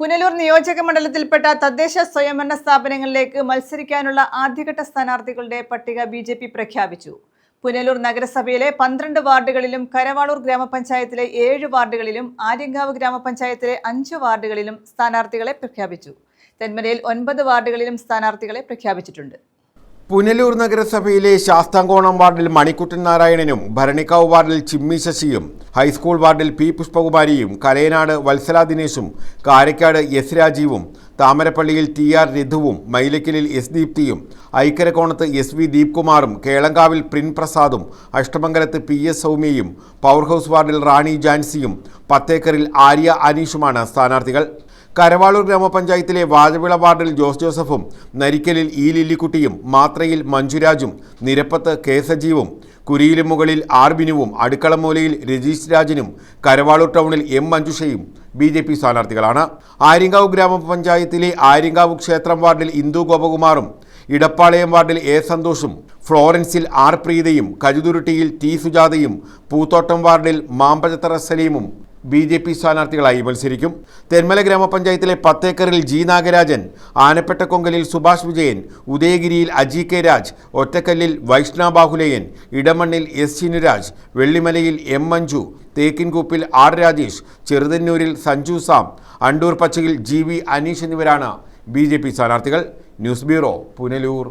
പുനലൂർ നിയോജക മണ്ഡലത്തിൽപ്പെട്ട തദ്ദേശ സ്വയംഭരണ സ്ഥാപനങ്ങളിലേക്ക് മത്സരിക്കാനുള്ള ആദ്യഘട്ട സ്ഥാനാർത്ഥികളുടെ പട്ടിക ബി ജെ പി പ്രഖ്യാപിച്ചു. പുനലൂർ നഗരസഭയിലെ പന്ത്രണ്ട് വാർഡുകളിലും കരവാളൂർ ഗ്രാമപഞ്ചായത്തിലെ ഏഴ് വാർഡുകളിലും ആര്യങ്കാവ് ഗ്രാമപഞ്ചായത്തിലെ അഞ്ച് വാർഡുകളിലും സ്ഥാനാർത്ഥികളെ പ്രഖ്യാപിച്ചു. തെന്മലയിൽ ഒൻപത് വാർഡുകളിലും സ്ഥാനാർത്ഥികളെ പ്രഖ്യാപിച്ചിട്ടുണ്ട്. പുനലൂർ നഗരസഭയിലെ ശാസ്താംകോണം വാർഡിൽ മണിക്കുട്ടൻ നാരായണനും ഭരണിക്കാവ് വാർഡിൽ ചിമ്മി ശശിയും ഹൈസ്കൂൾ വാർഡിൽ പി പുഷ്പകുമാരിയും കലയനാട് വത്സല ദിനേശും കാരക്കാട് എസ് രാജീവും താമരപ്പള്ളിയിൽ ടി ആർ രഘുവും മൈലക്കലിൽ എസ് ദീപ്തിയും ഐക്കരക്കോണത്ത് എസ് വി ദീപ്കുമാറും കേളങ്കാവിൽ പ്രിൻ പ്രസാദും അഷ്ടമംഗലത്ത് പി എസ് സൗമ്യയും പവർ ഹൗസ് വാർഡിൽ റാണി ജാൻസിയും പത്തേക്കറിൽ ആര്യ അനീഷുമാണ് സ്ഥാനാർത്ഥികൾ. കരവാളൂർ ഗ്രാമപഞ്ചായത്തിലെ വാഴവിള വാർഡിൽ ജോസ് ജോസഫും നരിക്കലിൽ ഇ ലില്ലിക്കുട്ടിയും മാത്രയിൽ മഞ്ജുരാജും നിരപ്പത്ത് കെ സജീവും കുരിയിലും മുകളിൽ ആർ ബിനുവും അടുക്കളമൂലയിൽ രജീഷ് രാജനും കരവാളൂർ ടൗണിൽ എം മഞ്ജുഷയും ബി ജെ പി സ്ഥാനാർത്ഥികളാണ്. ആര്യങ്കാവ് ഗ്രാമപഞ്ചായത്തിലെ ആര്യങ്കാവ് ക്ഷേത്രം വാർഡിൽ ഇന്ദു ഗോപകുമാറും ഇടപ്പാളയം വാർഡിൽ എ സന്തോഷും ഫ്ലോറൻസിൽ ആർ പ്രീതയും കജുതുരുട്ടിയിൽ ടി സുജാതയും പൂത്തോട്ടം വാർഡിൽ മാമ്പഴത്തറ സലീമും ബി ജെ പി സ്ഥാനാർത്ഥികളായി മത്സരിക്കും. തെന്മല ഗ്രാമപഞ്ചായത്തിലെ പത്തേക്കറിൽ ജി നാഗരാജൻ ആനപ്പെട്ടക്കൊങ്കലിൽ സുഭാഷ് വിജയൻ ഉദയഗിരിയിൽ അജി കെ രാജ് ഒറ്റക്കല്ലിൽ വൈഷ്ണ ബാഹുലയൻ ഇടമണ്ണിൽ എസ് ചിനുരാജ് വെള്ളിമലയിൽ എം മഞ്ജു തേക്കിൻകൂപ്പിൽ ആർ രാജേഷ് ചെറുതന്നൂരിൽ സഞ്ജു സാം അണ്ടൂർ പച്ചയിൽ ജി വി അനീഷ് എന്നിവരാണ് ബി സ്ഥാനാർത്ഥികൾ. News bureau Punalur.